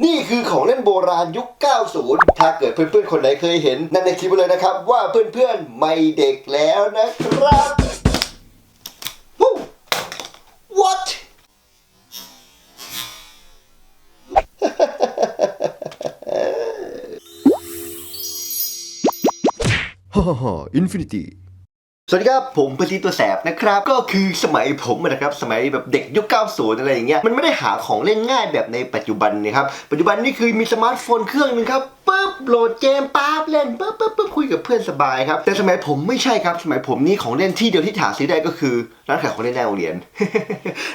นี่คือของเล่นโบราณยุค 90 ถ้าเกิดเพื่อนๆ คนไหนเคยเห็น นั่นในคลิปเลยนะครับ ว่าเพื่อนๆ ไม่เด็กแล้วนะครับวู้ What ฮ่าฮ่าอินฟินิตี้ สวัสดีครับผมพลิตัวแสบนะครับ ก็คือสมัยผมนะครับสมัยแบบเด็กยุค 90 อะไรอย่างเงี้ยมันไม่ได้หาของเล่นง่ายแบบในปัจจุบันนะครับปัจจุบันนี่คือมีสมาร์ทโฟนเครื่องหนึงครับ ปุ๊บโหลดเกมปั๊บเล่นปุ๊บปุ๊บปุ๊บคุยกับเพื่อนสบายครับ แต่สมัยผมไม่ใช่ครับ สมัยผมนี่ของเล่นที่เดียวที่หาซื้อได้ก็คือร้านขายของเล่นในโรงเรียน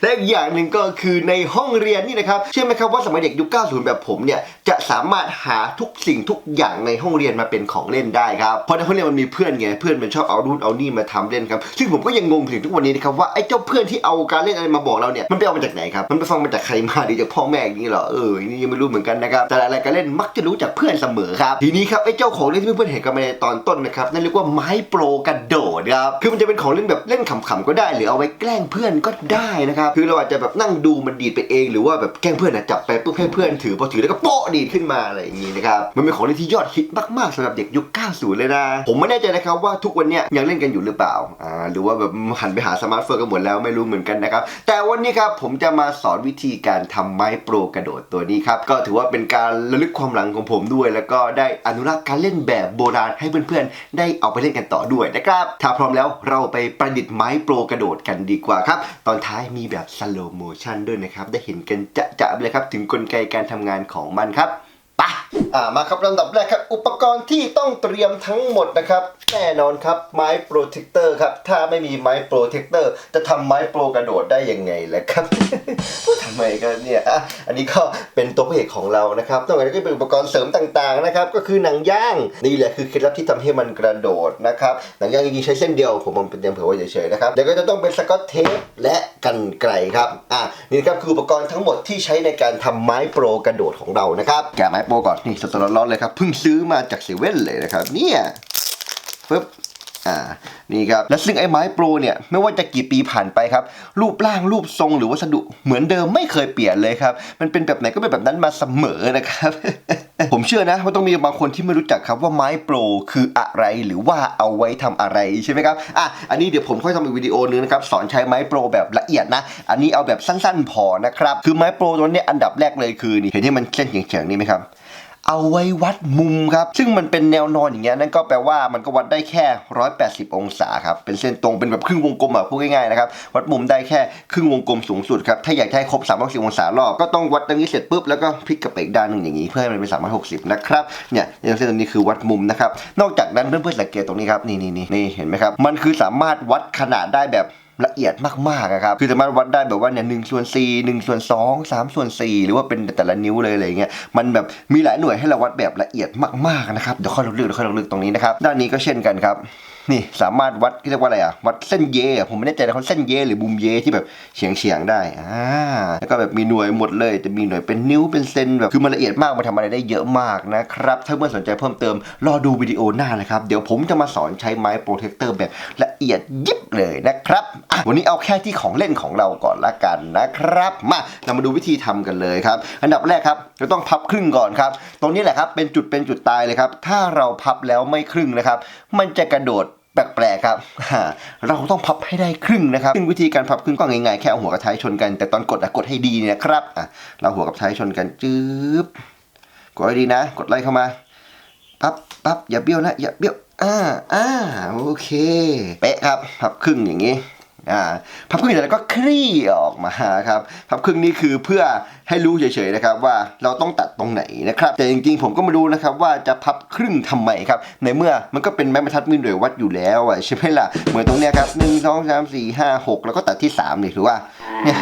และอีกอย่างหนึ่งก็คือในห้องเรียนนี่นะครับเชื่อไหมครับว่าสมัยเด็กยุค 90 แบบผมเนี่ยจะสามารถหาทุกสิ่งทุกอย่างในห้องเรียนมาเป็นของเล่นได้ครับเพราะในห้องเรียนมันมีเพื่อนไงเพื่อนมันชอบเอานู่นเอานี่มาทำเล่นครับซึ่งผมก็ยังงงถึงทุกวันนี้นะครับว่าไอ้เจ้าเพื่อนที่เอาการเล่นอะไรมาบอกเราเนี่ยมันไปเอามาจากไหนครับมันไปฟังมาจากใครมาหรือจากพ่อแม่อย่างนี้เหรอเออนี่ยังไม่รู้เหมือนกันนะครับแต่อะไรการเล่นมักจะรู้จากเพื่อนเสมอครับทีนี้ครับไอ้เจ้าของเล่นที่เพื่อนๆเห็นกันมาในตอนต้นนะครับนั่นเรียกว่าไม้โปรกระโดดครับคือมันจะเป็นของเล่นแบบเล่นขำๆก็ได้ หรือเอาไว้แกล้งเพื่อนก็ได้นะครับคือเราอาจจะแบบนั่งดูมันดีดไปเอง หรือว่าแบบแกล้งเพื่อนอะจับไปปุ๊บให้เพื่อนถือพอถือแล้วก็โป๊ะดีดขึ้นมาอะไรอย่างนี้นะครับมันเป็นของเล่นที่ยอดฮิตมากๆสำหรับเด็กยุค 90 เลยนะผมไม่แน่ใจนะครับว่าทุกวันเนี้ยยังเล่นกันอยู่หรือเปล่าอ่าหรือว่าแบบหันไปหาสมาร์ทโฟนกันหมดแล้วไม่รู้เหมือนกันนะครับแต่วันนี้ครับผมจะมาสอนวิธีการทำไม้โปรกระโดดตัวนี้ครับก็ถือว่าเป็นการระลึกความหลังของผมด้วยแล้วก็ได้อนุรักษ์การเล่นแบบโบราณให้เพื่อนๆ ได้เอาไปเล่นกันต่อด้วยนะครับ ถ้าพร้อมแล้วเราไปประดิษฐ์ไม้โปรกระโดดกันดีกว่าครับ ตอนท้ายมีแบบสโลโมชันด้วยนะครับ ได้เห็นกันจะๆเลยครับ ถึงกลไกการทำงานของมันครับ ปะอ่ามาครับลำดับแรกครับ อุปกรณ์ที่ต้องเตรียมทั้งหมดนะครับ แน่นอนครับไม้โปรเทคเตอร์ครับ ถ้าไม่มีไม้โปรเทคเตอร์จะทำไม้โปรกระโดดได้ยังไงล่ะครับทำไมกันเนี่ยอะอันนี้ก็เป็นตัวพระเอกของเรานะครับนอกจากนั้นก็เป็นอุปกรณ์เสริมต่างๆนะครับ ก็คือหนังย่างนี่แหละคือเคล็ดลับที่ทำให้มันกระโดดนะครับหนังย่างจริงๆใช้เส้นเดียวผมมันเป็นเตรียมเผื่อไว้เฉยๆนะครับเดี๋ยวก็จะต้องเป็นสกอตเทปและกันไกลครับอะนี่ครับคืออุปกรณ์ทั้งหมดที่ใช้ในการทำไม้โปรกระโดดของเรานะครับแกะไม้โปรก่อนนี่สดๆร้อนๆเลยครับเพิ่งซื้อมาจากเซเว่นเลยนะครับเนี่ยปึ๊บอ่า นี่ครับและซึ่งไอ้ไม้โปรเนี่ยไม่ว่าจะกี่ปีผ่านไปครับรูปร่างรูปทรงหรือวัสดุเหมือนเดิมไม่เคยเปลี่ยนเลยครับมันเป็นแบบไหนก็เป็นแบบนั้นมาเสมอนะครับผมเชื่อนะว่าต้องมีบางคนที่ไม่รู้จักครับว่าไม้โปรคืออะไรหรือว่าเอาไว้ทำอะไรใช่ไหมครับอะอันนี้เดี๋ยวผมค่อยทำอีกวิดีโอนึงนะครับสอนใช้ไม้โปรแบบละเอียดนะ อันนี้เอาแบบสั้นๆพอนะครับคือไม้โปรตัวนี้อันดับแรกเลยคือนี่เห็นที่มันเส้นเฉียงๆนี่ไหมครับ เอาไว้วัดมุมครับ ซึ่งมันเป็นแนวนอนอย่างเงี้ยนั่นก็แปลว่ามันก็วัดได้แค่ 180 องศาครับ เป็นเส้นตรงเป็นแบบครึ่งวงกลมอะพูดง่ายๆนะครับ วัดมุมได้แค่ครึ่งวงกลมสูงสุดครับ ถ้าอยากให้ครบ 360 องศารอบ ก็ต้องวัดตรงนี้เสร็จปุ๊บ แล้วก็พลิกกลับไปอีกด้านหนึ่งอย่างนี้ เพื่อให้มันเป็น 360 นะครับ เนี่ยเส้นตรงนี้คือวัดมุมนะครับ นอกจากนั้นเพื่อนๆสังเกตตรงนี้ครับ นี่นี่นี่นี่เห็นไหมครับ มันคือสามารถวัดขนาดได้แบบ ละเอียดมากๆนะครับคือสามารถวัดได้แบบว่าเนี่ยหนึ่งส่วนสี่หนึ่งส่วนสองสามส่วนสี่หรือว่าเป็นแต่ละนิ้วเลยอะไรเงี้ยมันแบบมีหลายหน่วยให้เราวัดแบบละเอียดมากๆนะครับเดี๋ยวค่อยลงลึกเดี๋ยวค่อยลงลึกตรงนี้นะครับด้านนี้ก็เช่นกันครับ นี่สามารถวัดเรียกว่าอะไรอะวัดเส้นเยผมไม่แน่ใจนะเขาเส้นเยหรือมุมเยที่แบบเฉียงเฉียงๆได้อ่าแล้วก็แบบมีหน่วยหมดเลย จะมีหน่วยเป็นนิ้วเป็นเซนแบบคือมันละเอียดมากมันทำอะไรได้เยอะมากนะครับ ถ้าเพื่อนสนใจเพิ่มเติมรอดูวิดีโอหน้านะครับ เดี๋ยวผมจะมาสอนใช้ไม้โปรเทคเตอร์แบบละเอียดยิบเลยนะครับวันนี้เอาแค่ที่ของเล่นของเราก่อนละกันนะครับ มาเรามาดูวิธีทำกันเลยครับ อันดับแรกครับเราต้องพับครึ่งก่อนครับ ตรงนี้แหละครับเป็นจุดเป็นจุดตายเลยครับถ้าเราพับแล้วไม่ครึ่งนะครับ มันจะกระโดด แปลกๆครับ เราต้องพับให้ได้ครึ่งนะครับ ซึ่งวิธีการพับครึ่งก็ง่ายๆ แค่เอาหัวกับท้ายชนกัน แต่ตอนกดอะกดให้ดีนะครับอะเราหัวกับท้ายชนกันจืบกดให้ดีนะ กดไล่เข้ามา ปั๊บปั๊บอย่าเบี้ยวนะ อย่าเบี้ยว อ่าอ่าโอเค เป๊ะครับ พับครึ่งอย่างนี้ พับครึ่งเสร็จแล้วก็คลี่ออกมาครับพับครึ่งนี่คือเพื่อให้รู้เฉยๆนะครับว่าเราต้องตัดตรงไหนนะครับ แต่จริงๆผมก็ไม่รู้นะครับว่าจะพับครึ่งทำไมครับ ในเมื่อมันก็เป็นไม้บรรทัดมีหน่วยวัดอยู่แล้วอะใช่ไหมล่ะเหมือนตรงเนี้ยครับหนึ่งสองสามสี่ห้าหกแล้วก็ตัดที่สามนี่ถือว่าเนี่ย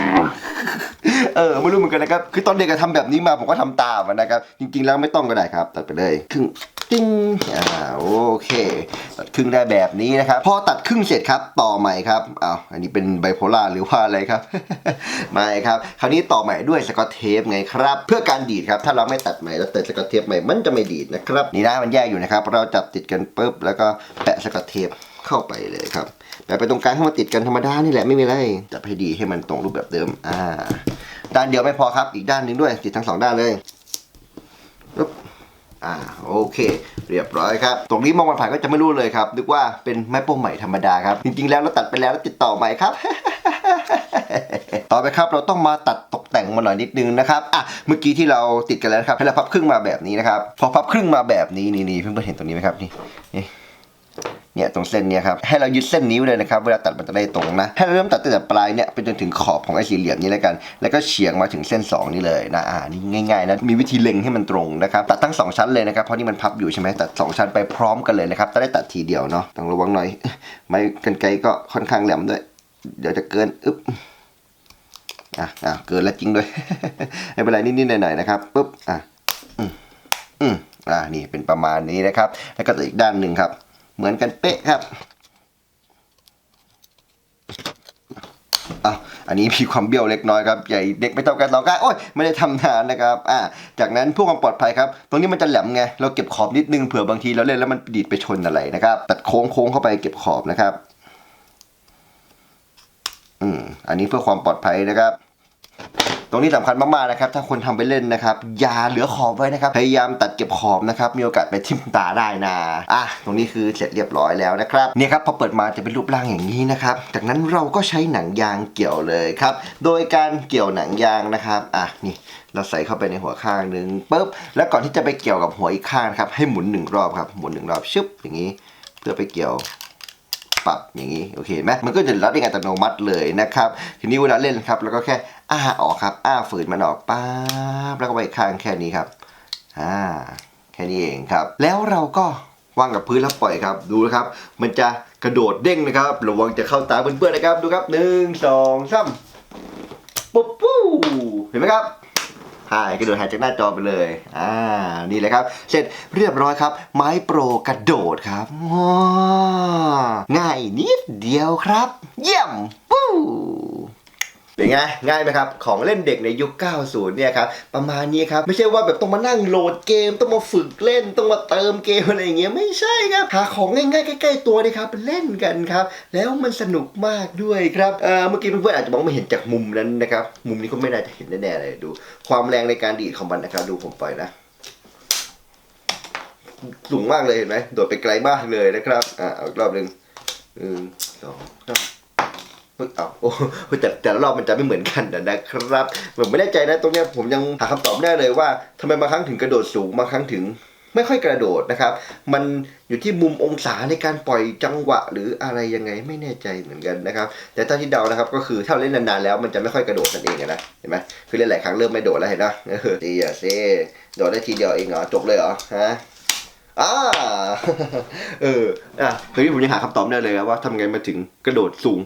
เออไม่รู้เหมือนกันนะครับคือตอนเด็กก็ทำแบบนี้มาผมก็ทำตามนะครับ จริงๆแล้วไม่ต้องก็ได้ครับ ตัดไปเลยครึ่ง ติ้งอ่าโอเค ตัดครึ่งได้แบบนี้นะครับ พอตัดครึ่งเสร็จครับต่อใหม่ครับอ้าวอันนี้เป็นไบโพล่าหรือว่าอะไรครับ ไม่ครับ คราวนี้ต่อใหม่ด้วยสกอตเทปไงครับ เพื่อการดีดครับ ถ้าเราไม่ตัดใหม่แล้วเติมสกอตเทปใหม่มันจะไม่ดีดนะครับนี่นะมันแยกอยู่นะครับ เราจับติดกันปุ๊บแล้วก็แปะสกอตเทปเข้าไปเลยครับแปะไปตรงกลางให้มันติดกันธรรมดานี่แหละไม่มีอะไรจับให้ดีให้มันตรงรูปแบบเดิมอ่าด้านเดียวไม่พอครับ อีกด้านหนึ่งด้วยติดทั้งสองด้านเลย อ่าโอเค เรียบร้อยครับ ตรงนี้มองผ่านก็จะไม่รู้เลยครับ นึกว่าเป็นไม้โป้งใหม่ธรรมดาครับ จริงๆแล้วเราตัดไปแล้วติดต่อใหม่ครับ ต่อไปครับเราต้องมาตัดตกแต่งมาหน่อยนิดนึงนะครับอะเมื่อกี้ที่เราติดกันแล้วครับให้เราพับครึ่งมาแบบนี้นะครับ พอพับครึ่งมาแบบนี้นี่นี่เพื่อนๆเห็นตรงนี้ไหมครับนี่นี่ เนี่ยตรงเส้นเนี้ยครับให้เรายึดเส้นนี้ไว้เลยนะครับเวลาตัดมันจะได้ตรงนะให้เราเริ่มตัดตั้งแต่ปลายเนี่ยไปจนถึงขอบของไอ้สี่เหลี่ยมนี้แล้วกัน แล้วก็เฉียงมาถึงเส้น 2 นี่เลยนะอ่านี่ง่ายๆนะมีวิธีเล็งให้มันตรงนะครับตัดทั้งสองชั้นเลยนะครับเพราะนี่มันพับอยู่ใช่ไหมตัดสองชั้นไปพร้อมกันเลยนะครับจะได้ตัดทีเดียวเนาะต้องระวังหน่อยไม้กันไกรก็ค่อนข้างแหลมด้วย เดี๋ยวจะเกินอึ๊บอะอะเกินแล้วจริงด้วยไม่เป็นไรนิดๆหน่อยๆนะครับปุ๊บอะอืมอืมอ่านี่เป็นประมาณนี้นะครับ แล้วก็อีกด้านหนึ่งครับ เหมือนกันเป๊ะครับอะอันนี้มีความเบี้ยวเล็กน้อยครับใหญ่เด็กไม่ต้องการต่อกันโอ้ยไม่ได้ทำนานนะครับอ่าจากนั้นเพื่อความปลอดภัยครับ ตรงนี้มันจะแหลมไงเราเก็บขอบนิดนึงเผื่อบางทีเราเล่นแล้วมันดีดไปชนอะไรนะครับ ตัดโค้งโค้งเข้าไปเก็บขอบนะครับ อืมอันนี้เพื่อความปลอดภัยนะครับ ตรงนี้สำคัญมากๆนะครับ ถ้าคนทำไปเล่นนะครับอย่าเหลือขอบไว้นะครับ พยายามตัดเก็บขอบนะครับ มีโอกาสไปทิ่มตาได้นะอะตรงนี้คือเสร็จเรียบร้อยแล้วนะครับเนี่ยครับพอเปิดมาจะเป็นรูปร่างอย่างนี้นะครับ จากนั้นเราก็ใช้หนังยางเกี่ยวเลยครับ โดยการเกี่ยวหนังยางนะครับอะนี่เราใส่เข้าไปในหัวข้างหนึ่งปุ๊บแล้วก่อนที่จะไปเกี่ยวกับหัวอีกข้างครับให้หมุนหนึ่งรอบครับหมุนหนึ่งรอบชึบอย่างนี้ เพื่อไปเกี่ยวปรับอย่างนี้โอเคไหมมันก็จะรัดเองอัตโนมัติเลยนะครับ ทีนี้เวลาเล่นครับ แล้วก็แค่ อ้าออกครับ อ้าฝืนมันออกป๊าบแล้วก็ไปข้างแค่นี้ครับอ่าแค่นี้เองครับ แล้วเราก็วางกับพื้นแล้วปล่อยครับ ดูนะครับ มันจะกระโดดเด้งนะครับระวังจะเข้าตาเพื่อนๆนะครับ ดูครับหนึ่งสองสามปุ๊บปู้เห็นไหมครับหายกระโดดหายจากหน้าจอไปเลย อ่า นี่แหละครับ เสร็จเรียบร้อยครับ ไม้โปรกระโดดครับว้าง่ายนิดเดียวครับ เยี่ยมปู้ เป็นไงง่ายไหมครับ ของเล่นเด็กในยุค 90 เนี่ยครับ ประมาณนี้ครับ ไม่ใช่ว่าแบบต้องมานั่งโหลดเกม ต้องมาฝึกเล่น ต้องมาเติมเกมอะไรอย่างเงี้ย ไม่ใช่ครับ หาของง่ายๆ ใกล้ๆตัวเลยครับ เล่นกันครับ แล้วมันสนุกมากด้วยครับ เออเมื่อกี้เพื่อนๆอาจจะมองไม่เห็นจากมุมนั้นนะครับ มุมนี้ก็ไม่น่าจะเห็นแน่ๆเลยดู ความแรงในการดีดของมันนะครับ ดูผมปล่อยนะสูงมากเลยเห็นไหมโดดไปไกลมากเลยนะครับ อ่าเอาอีกรอบหนึ่งหนึ่งสองสาม เอาโอ้แต่แต่ละรอบมันจะไม่เหมือนกันนะครับผมไม่แน่ใจนะตรงเนี้ยผมยังหาคำตอบไม่ได้เลยว่าทำไมบางครั้งถึงกระโดดสูงบางครั้งถึงไม่ค่อยกระโดดนะครับ มันอยู่ที่มุมองศาในการปล่อยจังหวะ หรืออะไรยังไงไม่แน่ใจเหมือนกันนะครับ แต่ถ้าที่เดานะครับก็คือถ้าเราเล่นนานๆแล้วมันจะไม่ค่อยกระโดดนั่นเองนะเห็นไหมคือเล่นหลายครั้งเริ่มไม่โดดแล้วเห็นนะเออดีอะเซ่โดดได้ทีเดียวเองเหรอจบเลยเหรอฮะ อ่าเอออะตอนนี้ผมยังหาคำตอบไม่ได้เลยว่าทำไงมาถึงกระโดดสูง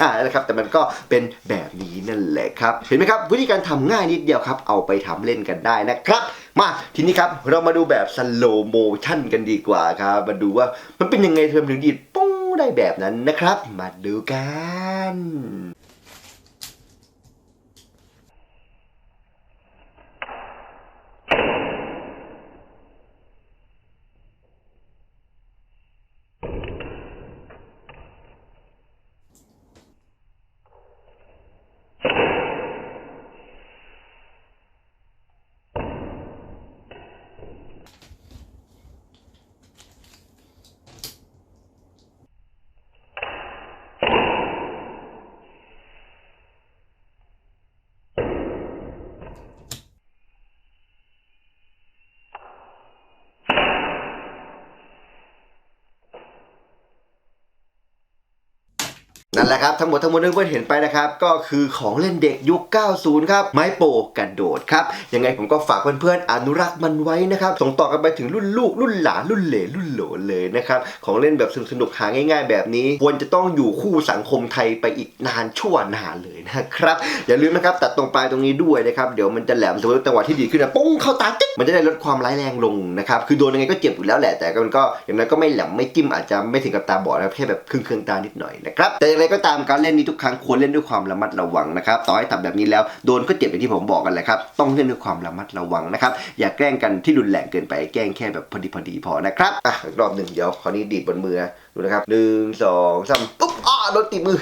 อ่านะครับ แต่มันก็เป็นแบบนี้นั่นแหละครับ เห็นไหมครับ วิธีการทำง่ายนิดเดียวครับ เอาไปทำเล่นกันได้นะครับ มาทีนี้ครับ เรามาดูแบบสโลโมชั่นกันดีกว่าครับ มาดูว่ามันเป็นยังไงเธอถึงดีดปุ้งได้แบบนั้นนะครับ มาดูกัน นั่นแหละครับทั้งหมดทั้งมวลที่เพื่อนเห็นไปนะครับก็คือของเล่นเด็กยุค 90 ครับ ไม้โปกระโดดครับยังไงผมก็ฝากเพื่อนๆอนุรักษ์มันไว้นะครับส่งต่อกันไปถึงรุ่นลูกรุ่นหลานรุ่นเหลนรุ่นโหลเลยนะครับของเล่นแบบสนุกๆหาง่าย ๆ แบบนี้ควรจะต้องอยู่คู่สังคมไทยไปอีกนานชั่วนานเลยนะครับอย่าลืมนะครับตัดตรงปลายตรงนี้ด้วยนะครับเดี๋ยวมันจะแหลมสมมติจังหวะที่ดีขึ้นนะปุ้งเข้าตาจิ๊กมันจะได้ลดความร้ายแรงลงนะครับคือโดนยังไงก็เจ็บอยู่แล้วแหละแต่ก็มันก็อย่างนั้นก็ไม่แหลมไม่จิ้มอาจจะไม่ถึงกับตาบอดนะแค่แบบครึ่งเครื่องๆตานิดหน่อยนะครับแต่อย่างไรก็ตามการเล่นนี้ทุกครั้งควรเล่นด้วยความระมัดระวังนะครับต่อให้ทำแบบนี้แล้วโดนก็เจ็บอย่างที่ผมบอกกันแหละครับต้องเล่นด้วยความระมัดระวังนะครับอย่าแกล้งกันที่รุนแรงเกินไปแกล้งแค่แบบพอดีพอดีพอนะครับอะรอบหนึ่งเดี๋ยวคราวนี้ดีดบนมือนะดูนะครับหนึ่งสองสามปุ๊บอ้าโดนติดมือ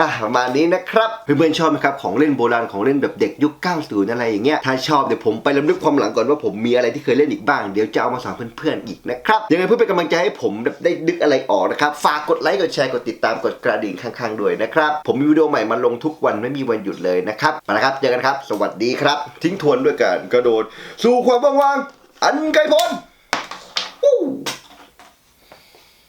อะประมาณนี้นะครับเพื่อนๆชอบไหมครับของเล่นโบราณของเล่นแบบเด็กยุค90อะไรอย่างเงี้ยถ้าชอบเดี๋ยวผมไปรำลึกความหลังก่อนว่าผมมีอะไรที่เคยเล่นอีกบ้างเดี๋ยวจะเอามาสอนเพื่อนๆอีกนะครับยังไงเพื่อเป็นกำลังใจให้ผมได้นึกอะไรออกนะครับฝากกดไลค์กดแชร์กดติดตามกดกระดิ่งข้างๆด้วยนะครับผมมีวิดีโอใหม่มาลงทุกวันไม่มีวันหยุดเลยนะครับไปนะครับเจอกันครับ สวัสดีครับ ทิ้งทวนด้วยการกระโดด สู่ความว่างๆอันไกลพ้น